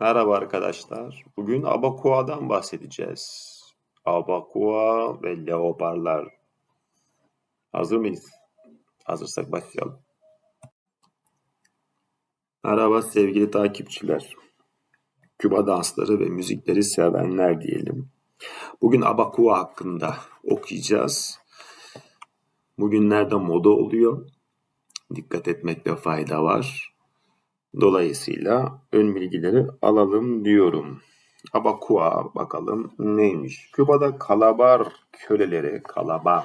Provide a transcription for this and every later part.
Merhaba arkadaşlar. Bugün Abakua'dan bahsedeceğiz. Abakua ve leoparlar. Hazır mıyız? Hazırsak başlayalım. Merhaba sevgili takipçiler. Küba dansları ve müzikleri sevenler diyelim. Bugün Abakua hakkında okuyacağız. Bugünlerde moda oluyor. Dikkat etmekte fayda var. Dolayısıyla ön bilgileri alalım diyorum. Abakua bakalım neymiş? Küba'da kalabar köleleri, kalabar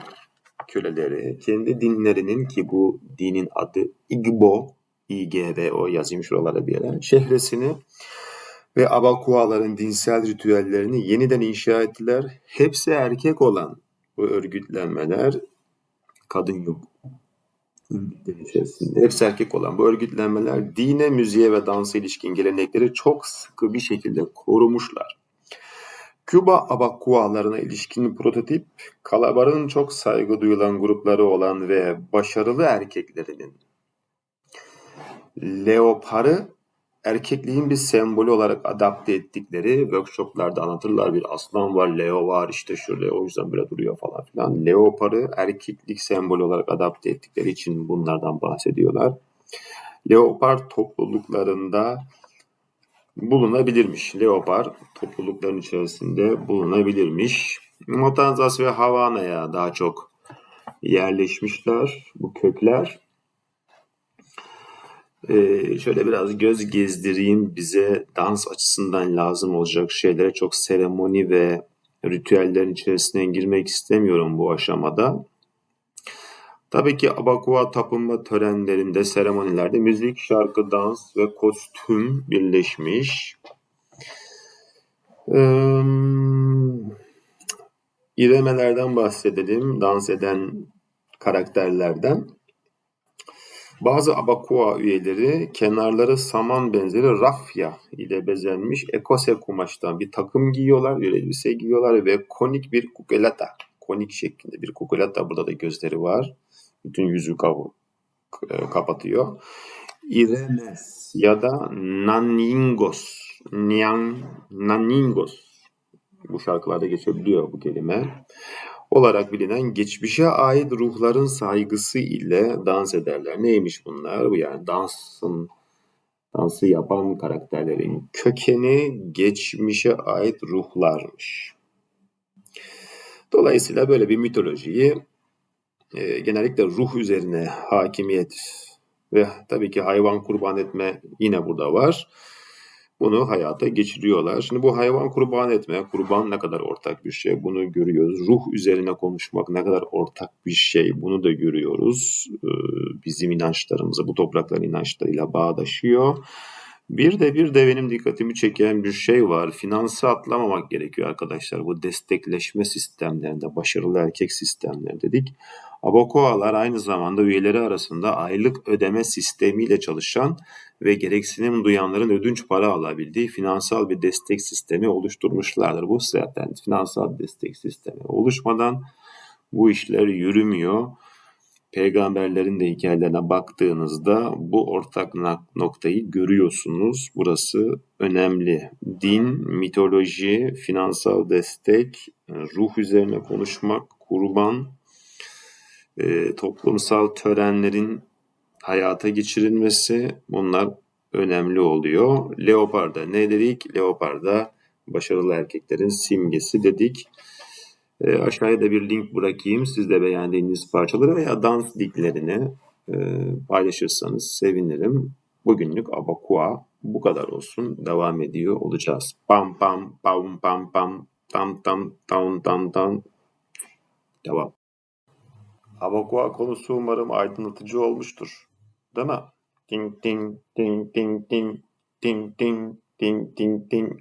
köleleri kendi dinlerinin ki bu dinin adı Igbo, İGBO yazayım şuralara bir yere, şehresini ve Abakuaların dinsel ritüellerini yeniden inşa ettiler. Hepsi erkek olan bu örgütlenmeler kadın yok içerisinde hepsi erkek olan bu örgütlenmeler dine, müziğe ve dansa ilişkin gelenekleri çok sıkı bir şekilde korumuşlar. Küba abakualarına ilişkin prototip, kalabarın çok saygı duyulan grupları olan ve başarılı erkeklerinin leoparı erkekliğin bir sembolü olarak adapte ettikleri workshoplarda anlatırlar. Bir aslan var, Leo var işte şöyle o yüzden böyle duruyor falan filan. Leoparı erkeklik sembolü olarak adapte ettikleri için bunlardan bahsediyorlar. Leopar topluluklarında bulunabilirmiş. Leopar toplulukların içerisinde bulunabilirmiş. Matanzas ve Havana'ya daha çok yerleşmişler bu kökler. Ee, şöyle biraz göz gezdireyim bize dans açısından lazım olacak şeylere çok seremoni ve ritüellerin içerisine girmek istemiyorum bu aşamada. Tabii ki Abakua tapınma törenlerinde, seremonilerde müzik, şarkı, dans ve kostüm birleşmiş. Ee, İremelerden bahsedelim, dans eden karakterlerden. Bazı Abakua üyeleri kenarları saman benzeri rafya ile bezenmiş ekose kumaştan bir takım giyiyorlar, bir elbise giyiyorlar ve konik bir kukulata, konik şeklinde bir kukulata burada da gözleri var. Bütün yüzü e, kapatıyor. İremes ya da naningos, nian, naningos bu şarkılarda geçebiliyor bu kelime olarak bilinen geçmişe ait ruhların saygısı ile dans ederler. Neymiş bunlar? Bu yani dansın dansı yapan karakterlerin kökeni geçmişe ait ruhlarmış. Dolayısıyla böyle bir mitolojiyi e, genellikle ruh üzerine hakimiyet ve tabii ki hayvan kurban etme yine burada var bunu hayata geçiriyorlar. Şimdi bu hayvan kurban etme, kurban ne kadar ortak bir şey bunu görüyoruz. Ruh üzerine konuşmak ne kadar ortak bir şey bunu da görüyoruz. Ee, bizim inançlarımıza, bu toprakların inançlarıyla bağdaşıyor. Bir de bir de benim dikkatimi çeken bir şey var. Finansı atlamamak gerekiyor arkadaşlar. Bu destekleşme sistemlerinde, başarılı erkek sistemleri dedik. Abokoalar aynı zamanda üyeleri arasında aylık ödeme sistemiyle çalışan ve gereksinim duyanların ödünç para alabildiği finansal bir destek sistemi oluşturmuşlardır. Bu zaten finansal destek sistemi oluşmadan bu işler yürümüyor. Peygamberlerin de hikayelerine baktığınızda bu ortak noktayı görüyorsunuz. Burası önemli. Din, mitoloji, finansal destek, ruh üzerine konuşmak, kurban, e, toplumsal törenlerin hayata geçirilmesi bunlar önemli oluyor. Leoparda ne dedik? Leoparda başarılı erkeklerin simgesi dedik. E, aşağıya da bir link bırakayım. Siz de beğendiğiniz parçaları veya dans linklerini e, paylaşırsanız sevinirim. Bugünlük Abakua bu kadar olsun. Devam ediyor olacağız. Pam pam pam pam pam tam tam tam tam tam. Devam. Abakua konusu umarım aydınlatıcı olmuştur. Değil mi? Ding ding ding ding ding ding ding ding ding ding.